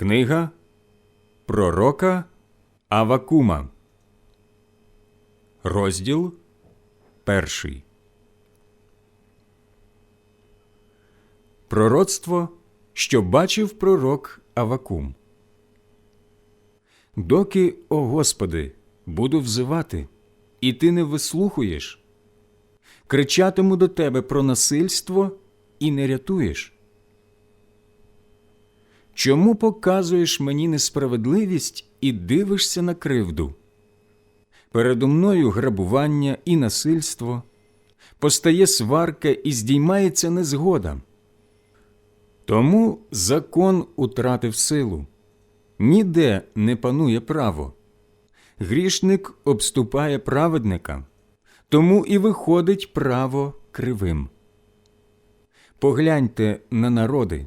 Книга Пророка Авакума, розділ перший. Пророцтво, що бачив пророк Авакум. Доки, о Господи, буду взивати, і ти не вислухуєш, кричатиму до тебе про насильство і не рятуєш. Чому показуєш мені несправедливість і дивишся на кривду? Передо мною грабування і насильство, постає сварка і здіймається незгода. Тому закон утратив силу, ніде не панує право. Грішник обступає праведника, тому і виходить право кривим. Погляньте на народи,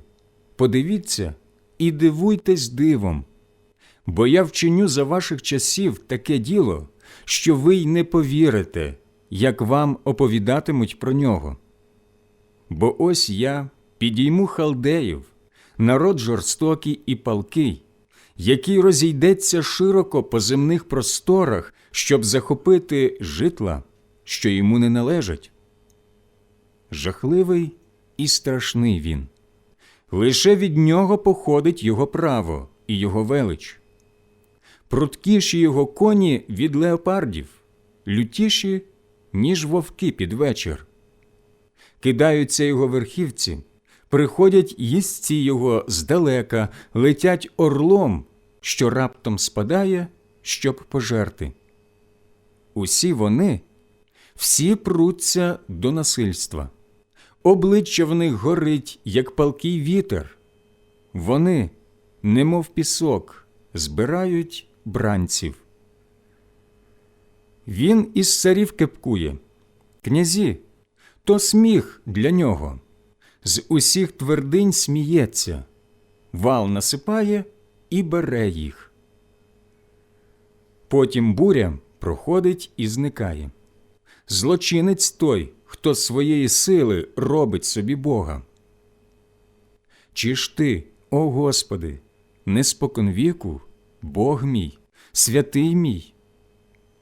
подивіться і дивуйтесь дивом, бо я вчиню за ваших часів таке діло, що ви й не повірите, як вам оповідатимуть про нього. Бо ось я підійму халдеїв, народ жорстокий і палкий, який розійдеться широко по земних просторах, щоб захопити житла, що йому не належать. Жахливий і страшний він. Лише від нього походить його право і його велич. Пруткіші його коні від леопардів, лютіші, ніж вовки під вечір. Кидаються його верхівці, приходять їстці його здалека, летять орлом, що раптом спадає, щоб пожерти. Усі вони, всі пруться до насильства обличчя в них горить, як палкий вітер. Вони, немов пісок, збирають бранців. Він із царів кепкує, князі, то сміх для нього. З усіх твердинь сміється, вал насипає і бере їх. Потім буря проходить і зникає. Злочинець той, хто своєї сили робить собі Бога. Чи ж ти, о Господи, не споконвіку, Бог мій, святий мій?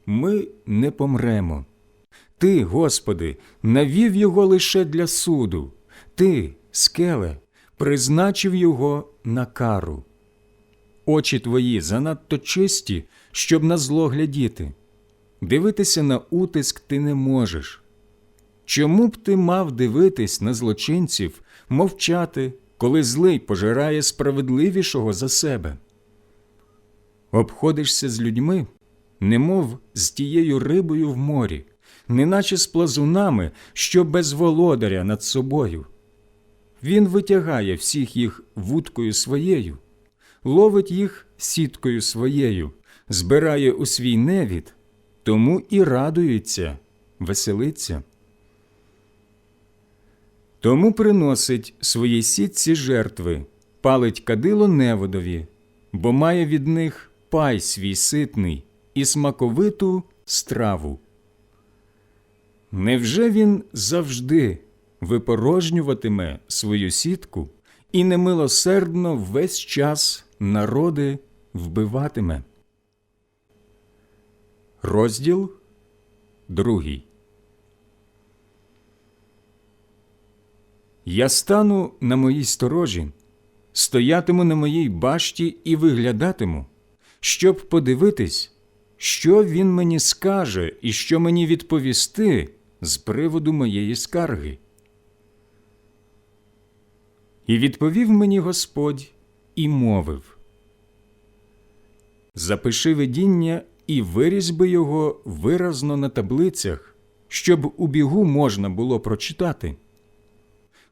Ми не помремо. Ти, Господи, навів його лише для суду, ти, скеле, призначив його на кару. Очі твої занадто чисті, щоб на зло глядіти. Дивитися на утиск ти не можеш. Чому б ти мав дивитись на злочинців, мовчати, коли злий пожирає справедливішого за себе? Обходишся з людьми, немов з тією рибою в морі, неначе з плазунами, що без володаря над собою. Він витягає всіх їх вудкою своєю, ловить їх сіткою своєю, збирає у свій невід, тому і радується, веселиться. Тому приносить своїй сітці жертви, палить кадило неводові, бо має від них пай свій ситний і смаковиту страву. Невже він завжди випорожнюватиме свою сітку і немилосердно весь час народи вбиватиме? Розділ другий Я стану на моїй сторожі, стоятиму на моїй башті і виглядатиму, щоб подивитись, що він мені скаже і що мені відповісти з приводу моєї скарги. І відповів мені Господь і мовив Запиши видіння і вирізьби його виразно на таблицях, щоб у бігу можна було прочитати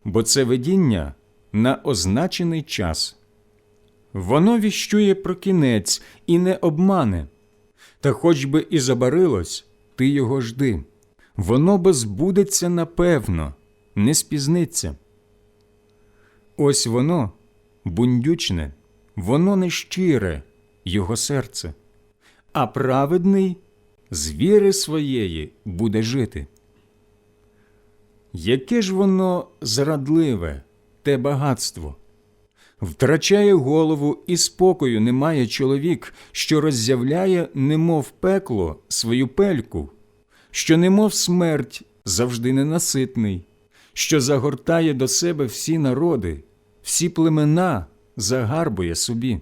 бо це видіння на означений час. Воно віщує про кінець і не обмане, та хоч би і забарилось, ти його жди. Воно бо збудеться напевно, не спізниться. Ось воно бундючне, воно нещире, його серце, а праведний з віри своєї буде жити. Яке ж воно зрадливе, те багатство? Втрачає голову і спокою немає чоловік, що роззявляє, немов пекло, свою пельку, що, немов смерть, завжди ненаситний, що загортає до себе всі народи, всі племена загарбує собі.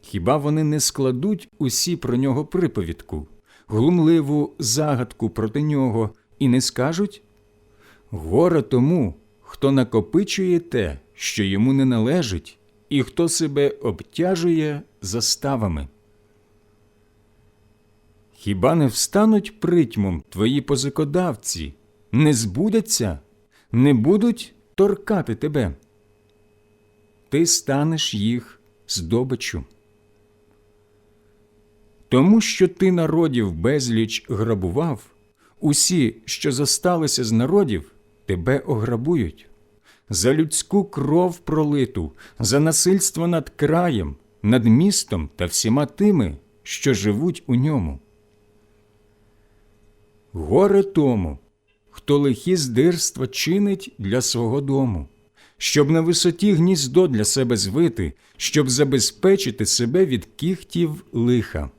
Хіба вони не складуть усі про нього приповідку, глумливу загадку проти нього і не скажуть? Горе тому, хто накопичує те, що йому не належить, і хто себе обтяжує заставами. Хіба не встануть притьмом твої позикодавці, не збудяться, не будуть торкати тебе? Ти станеш їх здобичу. Тому що ти народів безліч грабував, усі, що зосталися з народів, тебе ограбують. За людську кров пролиту, за насильство над краєм, над містом та всіма тими, що живуть у ньому. Горе тому, хто лихі здирства чинить для свого дому, щоб на висоті гніздо для себе звити, щоб забезпечити себе від кіхтів лиха.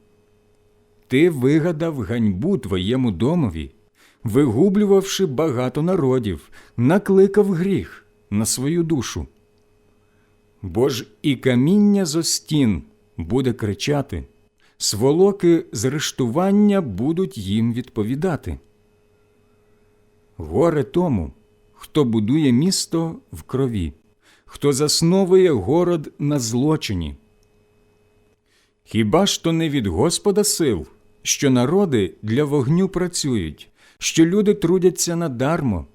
Ти вигадав ганьбу твоєму домові, вигублювавши багато народів, накликав гріх на свою душу. Бо ж і каміння зо стін буде кричати, сволоки з рештування будуть їм відповідати. Горе тому, хто будує місто в крові, хто засновує город на злочині. Хіба ж то не від Господа сил, що народи для вогню працюють, що люди трудяться надармо?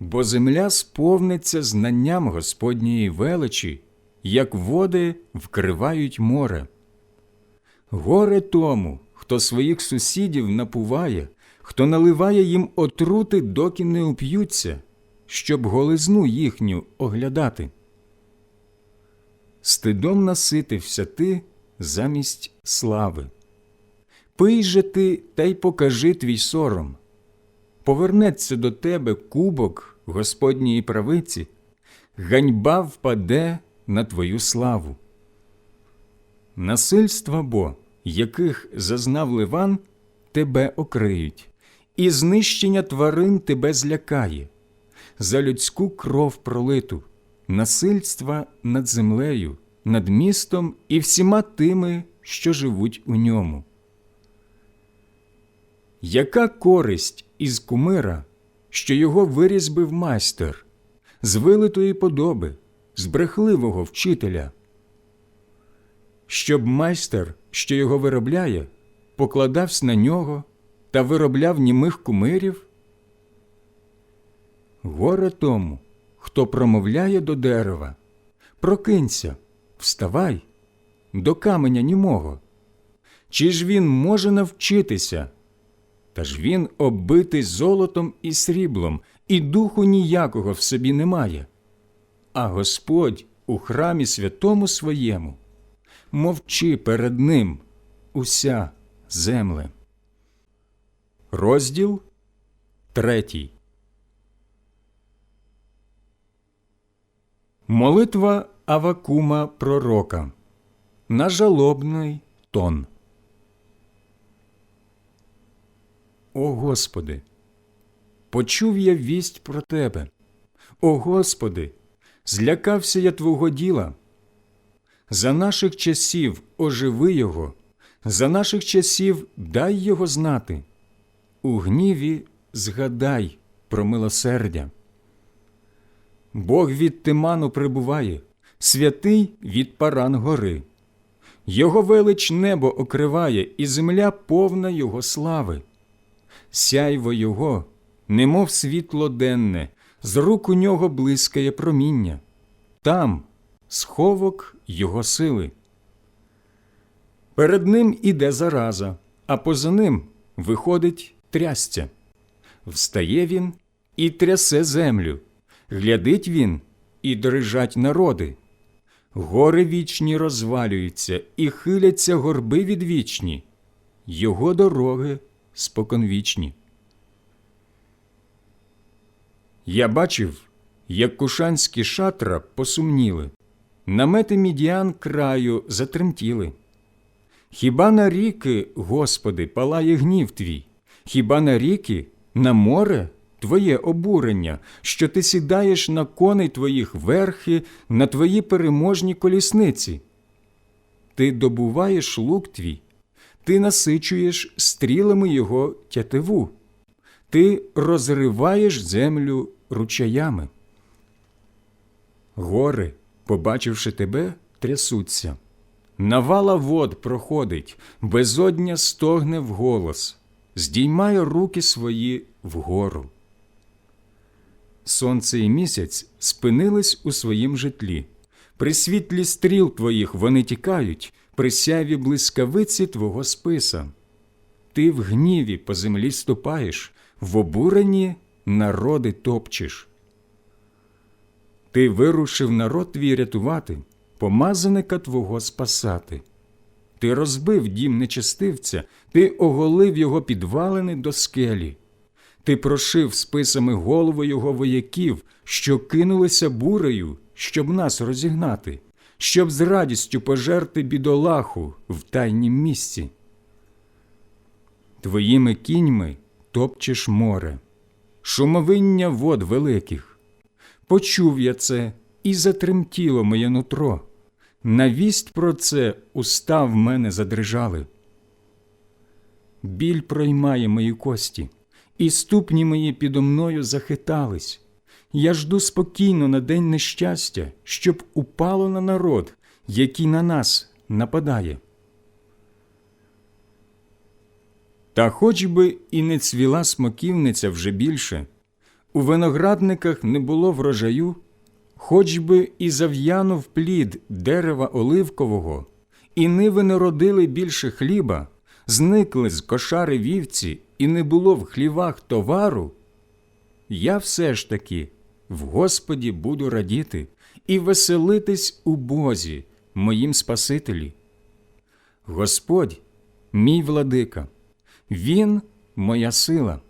Бо земля сповниться знанням Господньої величі, як води вкривають море. Горе тому, хто своїх сусідів напуває, хто наливає їм отрути, доки не уп'ються, щоб голизну їхню оглядати. Стидом наситився ти замість слави. Пий же ти та й покажи твій сором. Повернеться до тебе кубок Господньої правиці, ганьба впаде на твою славу. Насильства бо, яких зазнав Ливан, тебе окриють, і знищення тварин тебе злякає, за людську кров пролиту, насильства над землею, над містом і всіма тими, що живуть у ньому. Яка користь із кумира, що його вирізбив майстер, з вилитої подоби, з брехливого вчителя? Щоб майстер, що його виробляє, покладався на нього та виробляв німих кумирів? Горе тому, хто промовляє до дерева, прокинься, вставай, до каменя німого. Чи ж він може навчитися? Та ж він оббитий золотом і сріблом, і духу ніякого в собі немає. А Господь у храмі святому своєму мовчи перед ним уся земле. Розділ третій. Молитва Авакума Пророка на жалобний тон. О Господи, почув я вість про Тебе. О Господи, злякався я Твого діла. За наших часів оживи Його, за наших часів дай Його знати. У гніві згадай про милосердя. Бог від Тиману прибуває, святий від паран гори. Його велич небо окриває, і земля повна Його слави. Сяйво Його, немов світло денне, з рук у нього блискає проміння. Там сховок Його сили. Перед ним іде зараза, а поза ним виходить трясця. Встає він і трясе землю, глядить він і дрижать народи. Гори вічні розвалюються і хиляться горби відвічні, його дороги споконвічні. Я бачив, як кушанські шатра посумніли, намети мідіан краю затремтіли. Хіба на ріки, Господи, палає гнів твій? Хіба на ріки, на море твоє обурення, що ти сідаєш на коней твоїх верхи, на твої переможні колісниці? Ти добуваєш лук твій, ти насичуєш стрілами його тятиву, ти розриваєш землю ручаями. Гори, побачивши тебе, трясуться. Навала вод проходить, безодня стогне вголос, здіймає руки свої вгору. Сонце і місяць спинились у своїм житлі. При світлі стріл твоїх вони тікають, при сяві блискавиці твого списа. Ти в гніві по землі ступаєш, в обуренні народи топчеш. Ти вирушив народ твій рятувати, помазаника твого спасати. Ти розбив дім нечестивця, ти оголив його підвалини до скелі. Ти прошив списами голови його вояків, що кинулися бурею, щоб нас розігнати, щоб з радістю пожерти бідолаху в тайнім місці. Твоїми кіньми топчеш море, шумовиння вод великих. Почув я це, і затремтіло моє нутро. Навість про це уста в мене задрижали. Біль проймає мої кості, і ступні мої підо мною захитались. Я жду спокійно на день нещастя, щоб упало на народ, який на нас нападає. Та хоч би і не цвіла смоківниця вже більше, у виноградниках не було врожаю, хоч би і зав'янув плід дерева оливкового, і ниви не родили більше хліба, зникли з кошари вівці, і не було в хлівах товару, я все ж таки в Господі буду радіти і веселитись у Бозі, моїм Спасителі. Господь, мій владика, Він моя сила,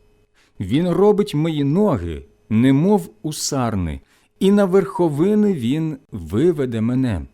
Він робить мої ноги, немов у сарни, і на верховини Він виведе мене.